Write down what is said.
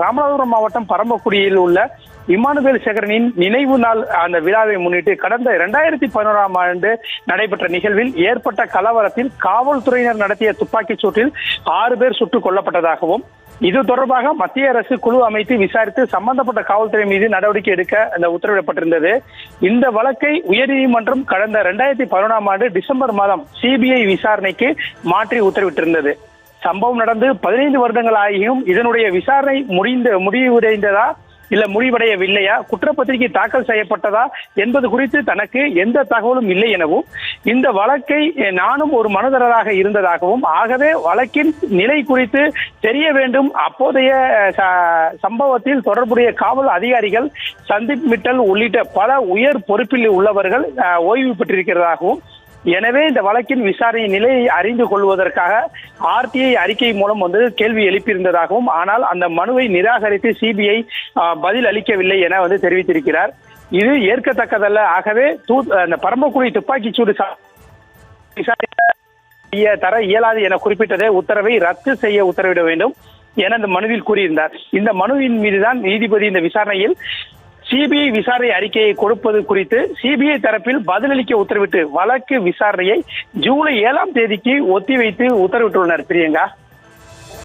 ராமநாதபுரம் மாவட்டம் பரம்பக்குடியில் உள்ள இமானுவேல் சேகரனின் நினைவு நாள் அந்த விழாவை முன்னிட்டு கடந்த இரண்டாயிரத்தி பதினோராம் ஆண்டு நடைபெற்ற நிகழ்வில் ஏற்பட்ட கலவரத்தில் காவல்துறையினர் நடத்திய துப்பாக்கிச் சூட்டில் ஆறு பேர் சுட்டுக் கொல்லப்பட்டதாகவும் இது தொடர்பாக மத்திய அரசு குழு அமைத்து விசாரித்து சம்பந்தப்பட்ட காவல்துறை மீது நடவடிக்கை எடுக்க அந்த உத்தரவிடப்பட்டிருந்தது. இந்த வழக்கை உயர்நீதிமன்றம் கடந்த இரண்டாயிரத்தி பதினொன்றாம் ஆண்டு டிசம்பர் மாதம் சிபிஐ விசாரணைக்கு மாற்றி உத்தரவிட்டிருந்தது. சம்பவம் நடந்து பதினைந்து வருடங்கள் ஆகியும் இதனுடைய விசாரணை முடிந்த முடிவுடைந்ததா? இல்ல முடிவடையவில்லையா? குற்றப்பத்திரிகை தாக்கல் செய்யப்பட்டதா? என்பது குறித்து தனக்கு எந்த தகவலும் இல்லை எனவும் இந்த வழக்கை நானும் ஒரு மனுதரராக இருந்ததாகவும் ஆகவே வழக்கின் நிலை குறித்து தெரிய வேண்டும். அப்போதைய சம்பவத்தில் தொடர்புடைய காவல் அதிகாரிகள் சந்தீப் மிட்டல் உள்ளிட்ட பல உயர் பொறுப்பில் உள்ளவர்கள் ஓய்வு பெற்றிருக்கிறதாகவும் எனவே இந்த வழக்கின் விசாரணை நிலையை அறிந்து கொள்வதற்காக ஆர்டிஐ அறிக்கை மூலம் வந்து கேள்வி எழுப்பியிருந்ததாகவும் ஆனால் அந்த மனுவை நிராகரித்து சிபிஐ பதில் அளிக்கவில்லை என வந்து தெரிவித்திருக்கிறார். இது ஏற்கத்தக்கதல்ல. ஆகவே தூ அந்த பரமக்குடி துப்பாக்கிச்சூடு சூடு விசாரணை தர இயலாது என குறிப்பிட்டதை உத்தரவை ரத்து செய்ய உத்தரவிட வேண்டும் என அந்த மனுவில் கூறியிருந்தார். இந்த மனுவின் மீதுதான் நீதிபதி இந்த விசாரணையில் சிபிஐ விசாரணை அறிக்கையை கொடுப்பது குறித்து சிபிஐ தரப்பில் பதிலளிக்க உத்தரவிட்டு வழக்கு விசாரணையை ஜூலை ஏழாம் தேதிக்கு ஒத்திவைத்து உத்தரவிட்டுள்ளனர் பிரியங்கா.